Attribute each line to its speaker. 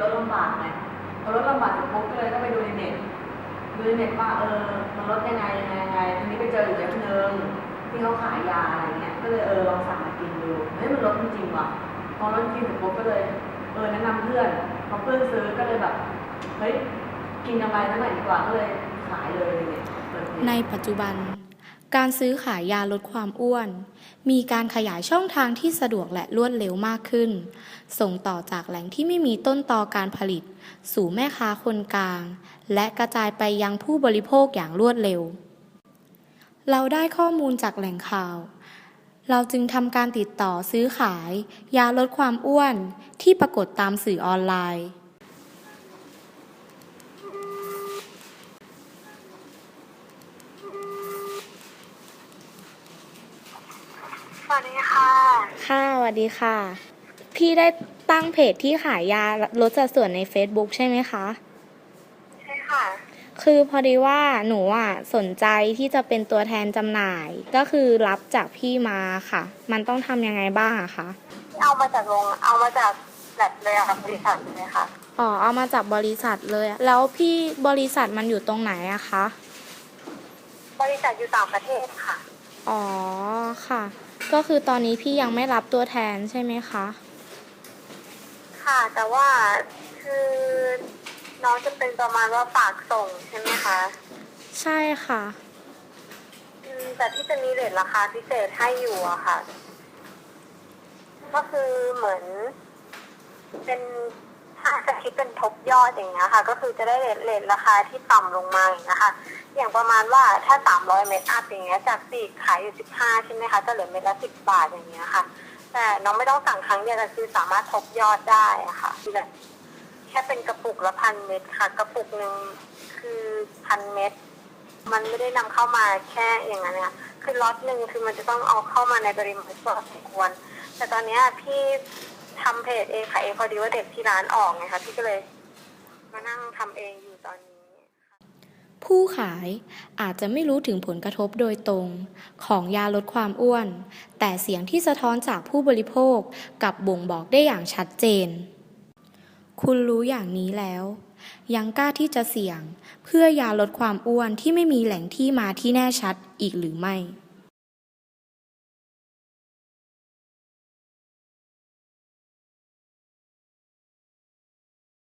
Speaker 1: ลดลำบากไงพอลดลำบากเสร็จปุ๊บก็เลยก็ไปดูในเน็ตดูในเน็ตว่าเออมันลดยังไงยังไงยังไงทีนี้ไปเจออยู่เว็บนึงที่เขาขายยาอะไรเงี้ยก็เลยเออลองสั่งมากินดูเฮ้ยมันลดจริงว่ะพอลดจริงเสร็จปุ๊บก็เลยเออแนะนำเพื่อนพอเพื่อนซื้อก็เลยแบบเฮ้ยกินกำไรเท่าไหร่ดีกว่าก็เลยขายเลยเนี่ย
Speaker 2: ในปัจจุบัน การซื้อขายยาลดความอ้วน มีการขยายช่องทางที่สะดวกและรวดเร็วมากขึ้น ส่งต่อจากแหล่งที่ไม่มีต้นตอการผลิต สู่แม่ค้าคนกลาง และกระจายไปยังผู้บริโภคอย่างรวดเร็ว เราได้ข้อมูลจากแหล่งข่าว เราจึงทำการติดต่อซื้อขาย ยาลดความอ้วนที่ปรากฏตามสื่อออนไลน์
Speaker 3: สวัสดีค่ะ
Speaker 2: ค่ะสวัสดีค่ะ พี่ได้ตั้งเพจที่ขายยาลดสัดส่วนใน Facebook ใช่ไหมคะ
Speaker 3: ใช่ค่ะ
Speaker 2: คือพอดีว่าหนูอะสนใจที่จะเป็นตัวแทนจำหน่าย ก็คือรับจากพี่มาค่ะ มันต้องทำยังไงบ้างอะคะ
Speaker 3: เอามาจากโรงเอามาจากแลบเลยอะค่ะบริษัทเลยค่ะ
Speaker 2: อ๋อ เอามาจากบริษัทเลยอะแล้วพี่บริษัทมันอยู่ตรงไหนอะคะ
Speaker 3: บริษัทอยู่ต่างประเทศค่ะ
Speaker 2: อ๋อ ค่ะ ก็คือตอนนี้พี่ยังไม่รับตัวแทนใช่ไหมคะ
Speaker 3: ค่ะแต่ว่าคือน้องจะเป็นประมาณว่าฝากส่งใช่ไหมคะ
Speaker 2: ใช่ค่ะ
Speaker 3: อืมแต่ที่จะมีเรทราคาพิเศษให้อยู่อะค่ะ ก็คือเหมือนเป็นถ้าจะ คิดเป็นทบยอดอย่างเงี้ยค่ะ ก็คือจะได้เรทเรทราคาที่ต่ำลงมาอย่างเงี้ยค่ะ อย่างประมาณว่าถ้าสามร้อยเมตรอัพอย่างเงี้ยจากสี่ขายอยู่สิบห้าใช่ไหมคะจะเหลือเม็ดละสิบบาทอย่างเงี้ยค่ะ แต่น้องไม่ต้องสั่งครั้งเดียวแต่คือสามารถทบยอดได้ะค่ะแบบแค่เป็นกระปุกละพันเม็ดค่ะ กระปุกหนึ่งคือพันเม็ดมันไม่ได้นำเข้ามาแค่อย่างนั้นเนี่ยคือล็อตหนึ่งคือมันจะต้องเอาเข้ามาในปริมาณพอสมควร แต่ตอนเนี้ยพี่ เพจเองขายเองพอดีว่าเด็กที่ร้านออกไงคะพี่ก็เลยมานั่งทำเองอยู่ตอนนี้
Speaker 2: ผู้ขายอาจจะไม่รู้ถึงผลกระทบโดยตรง ของยาลดความอ้วน แต่เสียงที่สะท้อนจากผู้บริโภคกับบ่งบอกได้อย่างชัดเจน คุณรู้อย่างนี้แล้ว ยังกล้าที่จะเสี่ยง เพื่อยาลดความอ้วนที่ไม่มีแหล่งที่มาที่แน่ชัดอีกหรือไม่